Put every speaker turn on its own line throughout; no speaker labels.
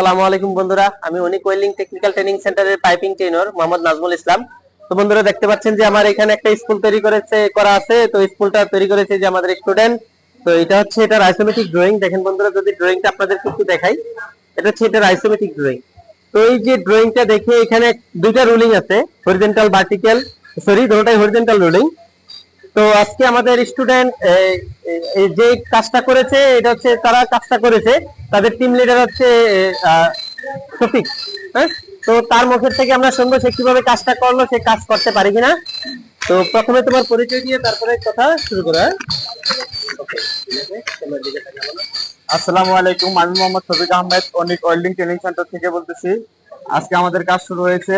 আসসালামু আলাইকুম বন্ধুরা, আমি অনিক ওয়েল্ডিং টেকনিক্যাল ট্রেনিং সেন্টারের পাইপিং ট্রেনার মোহাম্মদ নাজমুল ইসলাম। তো বন্ধুরা, দেখতে পাচ্ছেন যে আমার এখানে একটা স্কুল তৈরি করেছে, করা আছে। তো স্কুলটা তৈরি করেছে যে আমাদের স্টুডেন্ট। তো এটা হচ্ছে এটার আইসোমেট্রিক ড্রয়িং। দেখেন বন্ধুরা, যদি ড্রয়িংটা আপনাদেরকে একটু দেখাই, এটা হচ্ছে এটার আইসোমেট্রিক ড্রয়িং। তো এই যে ড্রয়িংটা দেখে এখানে দুইটা রুলিং আছে হরিজেন্টাল ভার্টিক্যাল সরি দুটোটাই হরিজেন্টাল রুলিং তো আজকে আমাদের স্টুডেন্ট যে কাজটা করেছে, এটা হচ্ছে তারা কাজটা করেছে। তাদের টিম লিডার হচ্ছে শফিক হ্যাঁ? তো তার মুখের থেকে আমরা শুনব সে কীভাবে কাজটা করল, সে কাজ করতে পারি কিনা। তো প্রথমে তোমার পরিচয় দিয়ে তারপরে কথা শুরু করা
আসসালামু আলাইকুম, আমি Mohammad Shafiq Ahmed, Anik welding training centre থেকে বলতেছি। আজকে আমাদের কাজ শুরু হয়েছে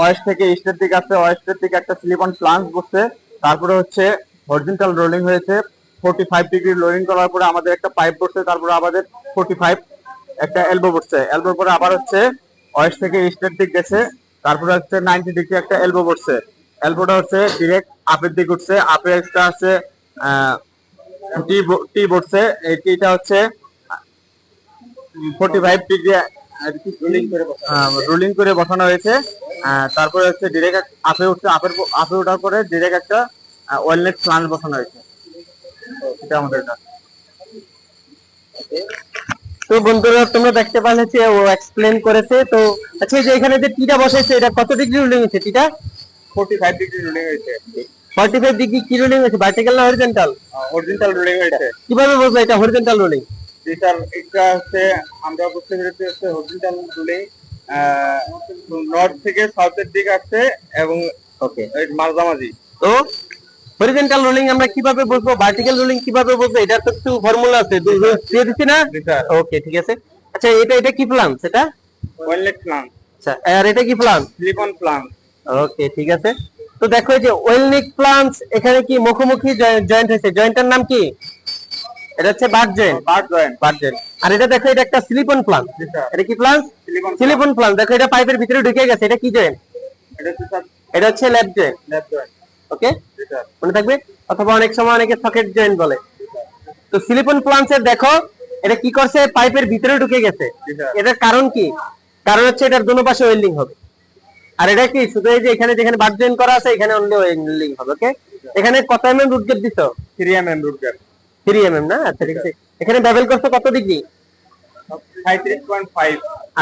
ওয়েস্ট থেকে ইস্টের দিকে আছে ওয়েস্টের দিকে একটা সিলিকন প্লান্ট বসছে। তারপরে হচ্ছে হরিজেন্টাল রোলিং হয়েছে। ফোর্টি ফাইভ ডিগ্রি লোডিং করার পরে আমাদের একটা পাইপ বসছে, তারপরে আমাদের ফোর্টি ফাইভ একটা এলবো বসছে। এলবোর পরে আবার হচ্ছে ওয়েস্ট থেকে ইস্টের দিক গেছে, তারপরে হচ্ছে নাইনটি ডিগ্রি একটা এলবো বসছে। এলবোটা হচ্ছে ডিরেক্ট আপের দিক উঠছে। আপের একটা আছে টি টি বসছে। এই টিটা হচ্ছে ফোর্টি ফাইভ ডিগ্রি রুলিং করে বসানো হয়েছে। তারপরে হচ্ছে ডিরেক্ট আপে উঠছে আপের আপে ওঠার পরে ডিরেক্ট একটা ওয়েলনেট প্লান্ট বসানো হয়েছে। তো এটা আমাদের কাজ।
তো বন্ধুরা তোমরা দেখতে পারলে যে ও এক্সপ্লেন করেছে। তো আচ্ছা এই যে এখানে যে টিটা বসাইছে এটা কত ডিগ্রি রুলিং হয়েছে টিটা?
ফোর্টি ফাইভ ডিগ্রি রুলিং হয়েছে।
ফর্টি ফাইভ ডিগ্রি কি রুলিং হয়েছে? ভার্টিক্যাল না হরিজেন্টাল
অরিজিনাল রুলিং হয়েছে।
কীভাবে বলব এটা হরিজেন্টাল রুলিং
যেটার একটা হচ্ছে আমরা বুঝতে পেরেছি হচ্ছে অরিজিনাল রুলিং নর্থ থেকে সাউথের দিকে আসছে এবং
ওকে
মাঝামাঝি।
তো হরিজেন্টাল রুলিং আমরা কীভাবে বলব ভার্টিক্যাল রুলিং কীভাবে বলব এটার তো একটু ফর্মুলা আছে দিয়ে দিচ্ছি না? ওকে ঠিক আছে। আচ্ছা এটা এটা কি প্ল্যান সেটা?
ওয়েলনেট প্লান্ট
আচ্ছা আর এটা কি প্ল্যান
সিলিকন প্লান্ট
ওকে ঠিক আছে। তো দেখো এই যে ওয়েলনিক প্লান্টস এখানে কি মুখোমুখি জয়েন্ট হয়েছে? জয়েন্টের নাম কি? এটা হচ্ছে butt joint
bar joint
butt joint আর এটা দেখো এটা একটা প্লান্ট এটা কি প্লান্ট
সিলিকন
প্লান্ট দেখো এটা পাইপের ভিতরে ঢুকে গেছে। এটা কি জয়েন্ট
এটা হচ্ছে
ল্যাব জয়েন্ট
জয়েন্ট
ওকে মনে থাকবে? অথবা অনেক সময় অনেকে সকেট জয়েন্ট বলে। তো সিলিকন প্লান্টসের দেখো এটা কি করছে? পাইপের ভিতরে ঢুকে গেছে। এটার কারণ কি? কারণ হচ্ছে এটার দুনো পাশে ওয়েল্ডিং হবে। আর এটা কি? শুধু এই যে এখানে যেখানে বাট জয়েন করা আছে এখানে অনলি ওয়েল্ডিং হবে ওকে এখানে কত এমএম রুট গেট দিছো?
Three m m root gap
three mm না? আচ্ছা ঠিক আছে। এখানে বেবেল করছ কত ডিগ্রি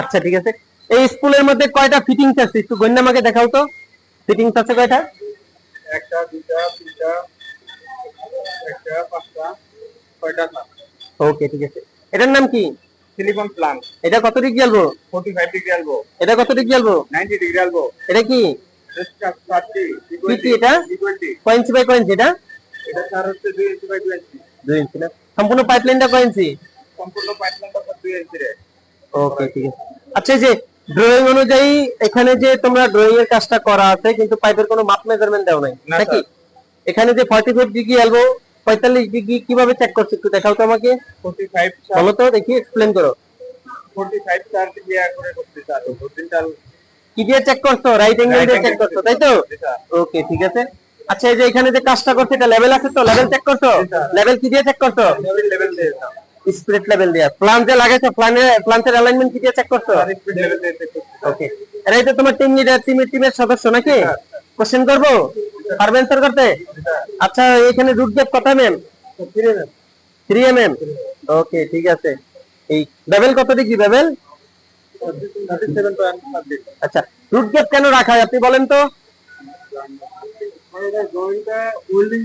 আচ্ছা ঠিক আছে। এই স্কুলের মধ্যে কয়টা ফিটিংস আছে? একটু গণ্য আমাকে দেখাও তো। ফিটিংস আছে কয়টা?
একটা দুটা তিনটা একটা পাঁচটা ছয়টা
ওকে ঠিক আছে। এটার নাম কি?
সিলিকন প্লান্ট
এটা কত degree
forty five degree elbow.
এটা কত ডিগ্রি জ্বালবো
নাইনটি ডিগ্রি আলবো।
এটা কি? কি এটা?
টোয়েন্টি
কয় ইঞ্চি বাই কয় ইঞ্চি এটা?
এটা স্যার হচ্ছে দুই ইঞ্চি বাই দুই ইঞ্চি
দুই ইঞ্চি না? সম্পূর্ণ পাইপলাইনটা কয় ইঞ্চি
সম্পূর্ণ পাইপলাইনটা দুই ইঞ্চি রে
ওকে ঠিক আছে আচ্ছা এই যে ড্রয়িং অনুযায়ী এখানে যে তোমরা ড্রয়িং এর কাজটা করা আছে কিন্তু পাইপের কোনো মাপ মেজারমেন্ট দেওয়া নাই নাকি? এখানে যে ফর্টি ফাইভ ডিগ্রি এলবো পঁয়তাল্লিশ ডিগ্রি কীভাবে চেক করছ একটু দেখাও তো আমাকে।
ফোর্টি ফাইভ
বলো তো দেখি এক্সপ্লেন করো।
ফোর্টি ফাইভ স্যার দিয়ে করে করতে স্যার অরিজিনাল
কি দিয়ে চেক করছ? রাইট অ্যাঙ্গেল দিয়ে চেক করছ তাই তো? ওকে ঠিক আছে। আচ্ছা এই যে এখানে যে কাজটা করছে এটা লেভেল আছে তো? লেভেল চেক করছ? লেভেল কি দিয়ে চেক করছ?
লেভেল লেভেল দিয়ে স্যার
স্পিরিট লেভেল দিয়ে। প্লান যে লাগাইছো প্লানের প্লান্টের অ্যালাইনমেন্ট কি দিয়ে চেক করছ?
স্পিড লেভেল দিয়ে করতে স্যার।
ওকে এরাই তো তোমার টিম লিডার টিমের টিমের সদস্য নাকি? কোশ্চেন করব? পারবে অ্যান্সার করতে? আচ্ছা এখানে রুট গ্যাপ কত এমএম থ্রি এমএম ওকে ঠিক আছে। এই বেবেল কত ডিগ্রি
37.5
আচ্ছা রুট গ্যাপ কেন রাখা হয় আপনি বলেন তো?
ওয়েল্ডিং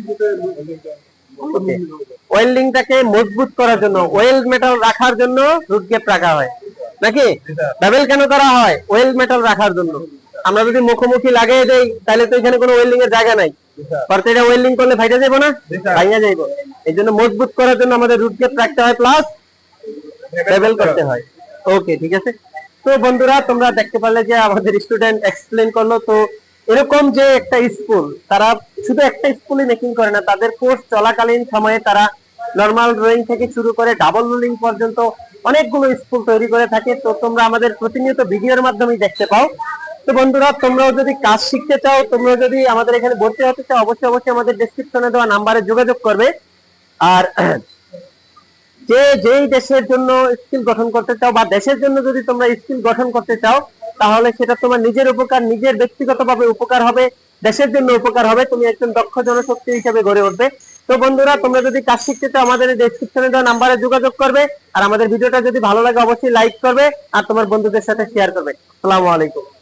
ওয়েল্ডিংটাকে মজবুত করার জন্য ওয়েল মেটাল রাখার জন্য রুট রাখা হয়। নাকি? কেন করা হয়? ওয়েল মেটাল রাখার জন্য। আমরা যদি মুখোমুখি লাগিয়ে দেই তাহলে তো এখানে কোনো ওয়েল্ডিং এর জায়গা নাই। পরে এটা ওয়েল্ডিং করলে ফাইটা যাব না। ভাঙা যাইবো। এই জন্য মজবুত করার জন্য আমাদের রুট রাখতে হয় প্লাস লেভেল করতে হয়। ওকে ঠিক আছে? তো বন্ধুরা তোমরা দেখতে পারলে যে আমাদের স্টুডেন্ট এক্সপ্লেন করল তো এরকম যে একটা স্কুল, তারা শুধু একটা স্কুলই মেকিং করে না, তাদের কোর্স চলাকালীন সময়ে তারা নর্মাল ড্রয়িং থেকে শুরু করে ডাবল রুলিং পর্যন্ত অনেকগুলো স্কুল তৈরি করে থাকে। তো তোমরা আমাদের প্রতিনিয়ত ভিডিওর মাধ্যমে দেখতে পাও। তো বন্ধুরা, তোমরাও যদি কাজ শিখতে চাও তোমরা যদি আমাদের এখানে ভর্তি হতে চাও, অবশ্যই অবশ্যই আমাদের ডেসক্রিপশনে দেওয়া নাম্বারে যোগাযোগ করবে। আর যে, যেই দেশের জন্য স্কিল গঠন করতে চাও বা দেশের জন্য যদি তোমরা স্কিল গঠন করতে চাও তাহলে সেটা তোমার নিজের উপকার, নিজের ব্যক্তিগতভাবে উপকার হবে, দেশের জন্য উপকার হবে, তুমি একজন দক্ষ জনশক্তি হিসেবে গড়ে উঠবে। তো বন্ধুরা, তোমরা যদি কাজ শিখতে চাও, আমাদের ডেসক্রিপশনে দেওয়া নাম্বারে যোগাযোগ করবে, আর আমাদের ভিডিওটা যদি ভালো লাগে, অবশ্যই লাইক করবে, আর তোমার বন্ধুদের সাথে শেয়ার করবে। আসসালামু আলাইকুম।